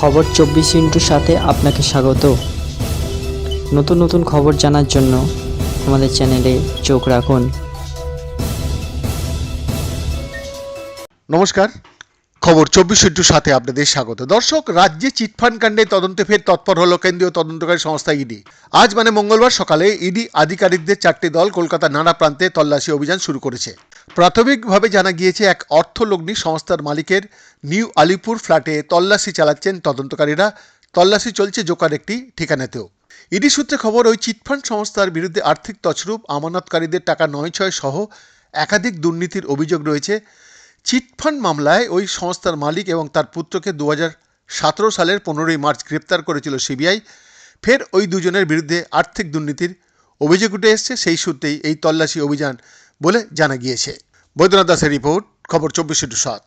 খবর চব্বিশ ইন্টুর সাথে আপনাকে স্বাগত। নতুন নতুন খবর জানার জন্য আমাদের চ্যানেলে চোখ রাখুন। নমস্কার। খবর চব্বিশ ইন্টুর সাথে আপনাদের স্বাগত। দর্শক, রাজ্যে চিটফান্ড কাণ্ডে তদন্তে ফের তৎপর হল কেন্দ্রীয় তদন্তকারী সংস্থা ইডি। আজ মানে মঙ্গলবার সকালে ইডি আধিকারিকদের চারটি দল কলকাতার নানা প্রান্তে তল্লাশি অভিযান শুরু করেছে। প্রাথমিকভাবে জানা গিয়েছে, এক অর্থলগ্নি সংস্থার মালিকের নিউ আলিপুর ফ্ল্যাটে তল্লাশি চালাচ্ছেন তদন্তকারীরা। তল্লাশি চলছে জোকার একটি ঠিকানাতেও। ইডি সূত্রে খবর, ওই চিটফান্ড সংস্থার বিরুদ্ধে আর্থিক তছরূপ, আমানতকারীদের টাকা নয় ছয় সহ একাধিক দুর্নীতির অভিযোগ রয়েছে। চিটফান্ড মামলায় ওই সংস্থার মালিক এবং তার পুত্রকে দু সালের পনেরোই মার্চ গ্রেপ্তার করেছিল সিবিআই। ফের ওই দুজনের বিরুদ্ধে আর্থিক দুর্নীতির অভিযোগ উঠে এসছে। সেই সূত্রেই এই তল্লাশি অভিযান বলে জানা গিয়েছে। বৈদ্যনাথ দাসের রিপোর্ট খবর চব্বিশ সাত।